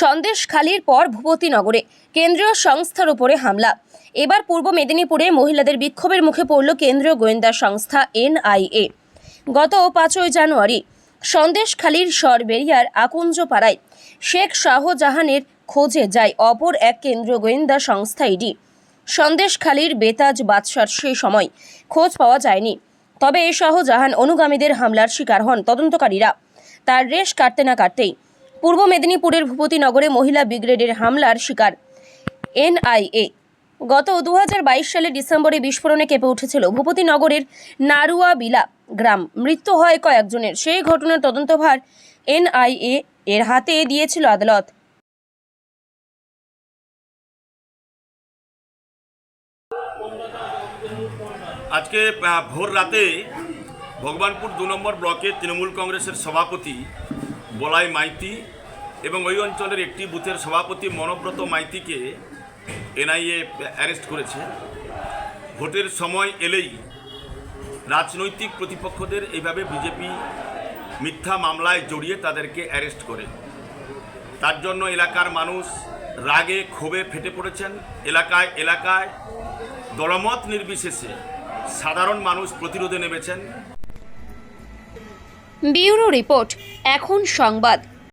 সন্দেশখালির পর ভূপতিনগরে কেন্দ্রীয় সংস্থার উপরে হামলা। এবার পূর্ব মেদিনীপুরে মহিলাদের বিক্ষোভের মুখে পড়ল কেন্দ্রীয় গোয়েন্দা সংস্থা এনআইএ। গত পাঁচই জানুয়ারি সন্দেশখালীর সরবেরিয়ার আকুঞ্জপাড়ায় শেখ শাহজাহানের খোঁজে যায় অপর এক কেন্দ্রীয় গোয়েন্দা সংস্থা ইডি। সন্দেশখালীর বেতাজ বাদশার সেই সময় খোঁজ পাওয়া যায়নি। তবে শাহজাহান অনুগামীদের হামলার শিকার হন তদন্তকারীরা। তার রেশ কাটতে না কাটতেই পূর্ব মেদিনীপুরের ভূপতিনগরে মহিলা ব্রিগেডের হামলার শিকার। এনআইএ। গত দু সালে ডিসেম্বরে বিস্ফোরণে কেঁপে উঠেছিল ভূপতিনগরের নারুয়াবিলা গ্রাম। মৃত্যু হয় কয়েকজনের। সেই ঘটনার তদন্তভার এনআইএ এর হাতে দিয়েছিল আদালত। আজকে ভোর রাতে ভগবানপুর দু নম্বর ব্লকের তৃণমূল কংগ্রেসের সভাপতি বলাই মাইতি এবং ওই অঞ্চলের একটি বুথের সভাপতি মনব্রত মাইতিকে এনআইএ অ্যারেস্ট করেছে। ভোটের সময় এলেই রাজনৈতিক প্রতিপক্ষদের এইভাবে বিজেপি মিথ্যা মামলায় জড়িয়ে তাদেরকে অ্যারেস্ট করে। তার জন্য এলাকার মানুষ রাগে ক্ষোভে ফেটে পড়েছেন। এলাকায় এলাকায় দলমত নির্বিশেষে সাধারণ মানুষ প্রতিরোধে নেমেছেন। ব্যুরো রিপোর্ট, এখন সংবাদ।